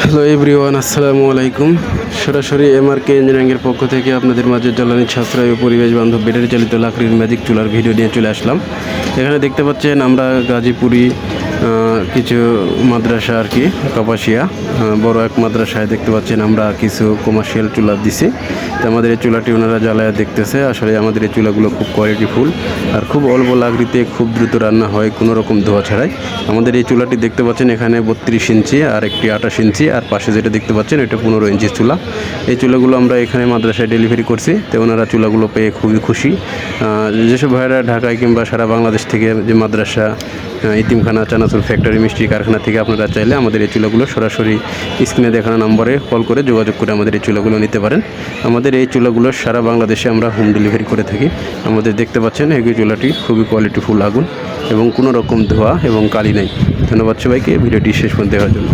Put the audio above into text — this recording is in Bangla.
হ্যালো এভরিওয়ান আসসালামু আলাইকুম সরাসরি এমআরকে ইঞ্জিনিয়ারিংয়ের পক্ষ থেকে আপনাদের মাঝে জ্বালানি সাশ্রয় ও পরিবেশ বান্ধব ব্যাটারি চালিত লাকড়ির ম্যাজিক চুলার ভিডিও নিয়ে চলে আসলাম। এখানে দেখতে পাচ্ছেন আমরা গাজীপুরি কিছু মাদ্রাসা আর কি, কাপাসিয়া। বড় এক মাদ্রাসায় দেখতে পাচ্ছেন আমরা কিছু কমার্শিয়াল চুলা দিছি। তো আমাদের এই চুলাটি ওনারা জ্বালায় দেখতেছে। আসলে আমাদের এই চুলাগুলো খুব কোয়ালিটিফুল আর খুব অল্প লাকড়িতে খুব দ্রুত রান্না হয় কোনো রকম ধোয়া ছাড়াই। আমাদের এই চুলাটি দেখতে পাচ্ছেন এখানে বত্রিশ ইঞ্চি আর একটি আঠাশ ইঞ্চি আর পাশে যেটা দেখতে পাচ্ছেন এটা পনেরো ইঞ্চি চুলা। এই চুলাগুলো আমরা এখানে মাদ্রাসায় ডেলিভারি করছি। তো ওনারা চুলাগুলো পেয়ে খুবই খুশি। যেসব ভাইয়েরা ঢাকায় কিংবা সারা বাংলাদেশ থেকে যে মাদ্রাসা ইতিমখানা চানাচুর ফ্যাক্টরি মিষ্টি কারখানা থেকে আপনারা চাইলে আমাদের এই চুলাগুলো সরাসরি স্ক্রিনে দেখানো নম্বরে কল করে যোগাযোগ করে আমাদের এই চুলাগুলো নিতে পারেন। আমাদের এই চুলাগুলো সারা বাংলাদেশে আমরা হোম ডেলিভারি করে থাকি। আমাদের দেখতে পাচ্ছেন এই চুলাটি খুবই কোয়ালিটিফুল আগুন এবং কোনো রকম ধোয়া এবং কালি নাই। ধন্যবাদ সবাইকে, ভিডিওটি শেষ পর্যন্ত দেওয়ার জন্য।